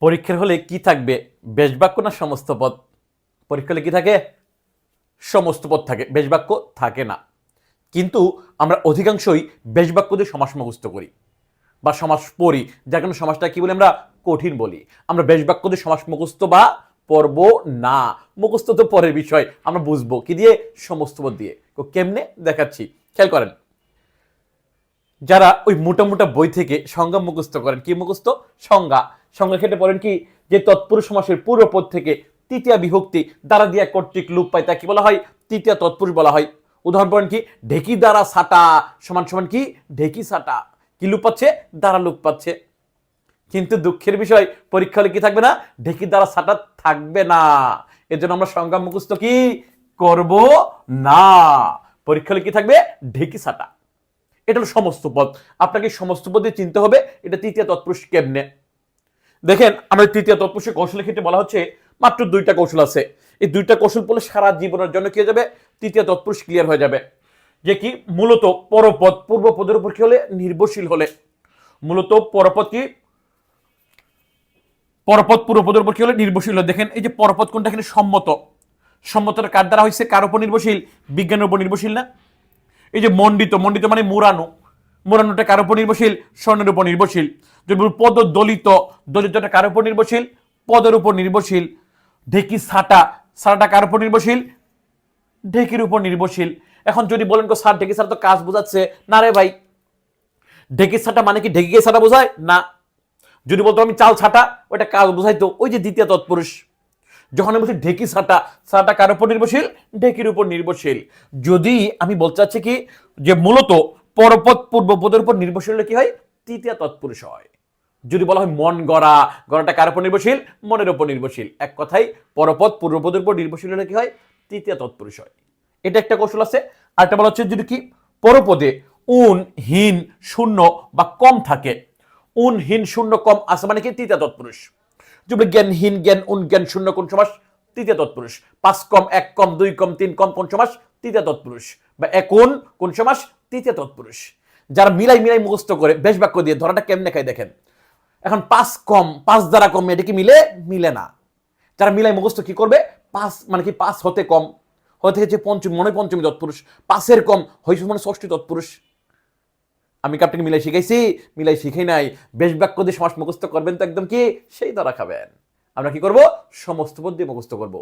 পরীক্ষার হলে কি থাকবে? বেশবাক্য না সমস্ত পদ? পরীক্ষা হলে কি থাকে? সমস্ত পদ থাকে, বেশবাক্য থাকে না। কিন্তু আমরা অধিকাংশই বেশবাক্য দিয়ে সমাস মুখস্থ করি বা সমাস পড়ি, যার কারণে সমাজটা কী বলি আমরা? কঠিন বলি। আমরা বেশবাক্য দিয়ে সমাস মুখস্থ বা পড়ব না। মুখস্থ তো পরের বিষয়, আমরা বুঝব কি দিয়ে? সমস্ত পদ দিয়ে। কেমনে? দেখাচ্ছি। খেয়াল করেন। যারা ওই মোটা মোটা বই থেকে সংজ্ঞা মুখস্থ করেন, কি মুখস্থ? সংজ্ঞা। সংজ্ঞা ক্ষেত্রে পড়েন কি? যে তৎপুরুষ সমাসের পূর্বপদ থেকে তৃতীয় বিভক্তি দ্বারা দিয়া কর্তৃক লুপ পায় তা কি বলা হয়? তৃতীয় তৎপুরুষ বলা হয়। উদাহরণ কি? ঢেকি দ্বারা সাটা সমান সমান কি? ঢেকি সাটা। কি লুপ পাচ্ছে? দ্বারা লুপ পাচ্ছে। কিন্তু দুঃখের বিষয়, পরীক্ষা হলে কি থাকবে না? ঢেকি দ্বারা সাটা থাকবে না। এর জন্য আমরা সংজ্ঞা মুখস্থ কি? করব না। পরীক্ষা হলে কি থাকবে? ঢেকি সাটা। এটা হলো সমস্ত পদ। আপনাকে সমস্ত পদে চিনতে হবে, এটা তৃতীয় তৎপুরুষ কেমনে? দেখেন আমাদের তৃতীয় তৎপুরুষের কৌশলের ক্ষেত্রে বলা হচ্ছে, মাত্র দুইটা কৌশল আছে। এই দুইটা কৌশল পড়লে সারা জীবনের জন্য কি হয়ে যাবে? তৃতীয় তৎপুরুষ ক্লিয়ার হয়ে যাবে। যে কি? মূলত পরপদ, পূর্বপদের উপর কি হলে? নির্ভরশীল হলে। মূলত পরপদ কি? পরপদ, পূর্বপদের উপর কি হলে? নির্ভরশীল হলে। দেখেন, এই যে পরপদ কোনটা এখানে সম্মত। সম্মতটা কার দ্বারা হয়েছে? কার উপর নির্ভরশীল? বিজ্ঞানের উপর নির্ভরশীল না? এই যে মণ্ডিত মণ্ডিত মানে মুরানো মুরানোটা কার উপর নির্ভরশীল? স্বর্ণের উপর নির্ভরশীল। যদি পদ দলিত দলিতটা কার উপর নির্ভরশীল? পদের উপর নির্ভরশীল। ঢেকি সাটা সাটাটা কার উপর নির্ভরশীল? ঢেকির উপর নির্ভরশীল। এখন যদি বলেন কো স্যার, ঢেকি সাটা তো কাজ বোঝাচ্ছে। না রে ভাই। ঢেকি সাটা মানে কি ঢেকি সাটা বোঝায়? না। যদি বলতো আমি চাল ছাটা ওটা কাজ বোঝাইতো। ওই যে দ্বিতীয় তৎপুরুষ। যখন আমি বলছি ঢেকি ছাটা ছাটা কার উপর নির্ভরশীল? ঢেকির উপর নির্ভরশীল। যদি আমি বলতে চাচ্ছি কি, যে মূলত পরপদ পূর্বপদের উপর নির্ভরশীল হলে কি হয়? তৃতীয় তৎপুরুষ হয়। যদি বলা হয় মন গড়া, গড়াটা কার উপর নির্ভরশীল? মনের উপর নির্ভরশীল। এক কথায় পরপদ পূর্বপদের উপর নির্ভরশীল হলে কি হয়? তৃতীয় তৎপুরুষ হয়। এটা একটা কৌশল আছে। আরেকটা বলা হচ্ছে যদি কি? পরপদে উন, হীন, শূন্য বা কম থাকে। উন, হীন, শূন্য, কম আছে মানে কি? তৃতীয় তৎপুরুষ। যদি জ্ঞানহীন জ্ঞান উন, জ্ঞান, শূন্য, কোন সমাস? তৃতীয় তৎপুরুষ। পাঁচ কম, এক কম, দুই কম, তিন কম, কোন সমাস? তৃতীয় তৎপুরুষ। বা এক কোন সমাস? তৃতীয় তৎপুরুষ, যারা মিলাই মিলাই মুখস্থ করে বেশ বাক্য দিয়ে ধরাটা কেমনে খাই দেখেন? এখন পাঁচ কম, পাঁচ দ্বারা কম, এটা কি মিলে? মিলে না। যারা মিলাই মুখস্থ কি করবে? পাঁচ মানে কি পাঁচ হতে কম। হতে হচ্ছে পঞ্চম, মনে পঞ্চমী তৎপুরুষ। পাঁচের কম হয়েছে মানে ষষ্ঠী তৎপুরুষ। আমি কি আপনাকে মিলাই শিখাইছি? মিলাই শিখাই নাই। বেশ বাক্য দিয়ে সমাজ মুখস্থ করবেন তো একদম কি? সেই ধরা খাবেন। আমরা কি করব? সমস্ত পদ দিয়ে মুখস্থ করব।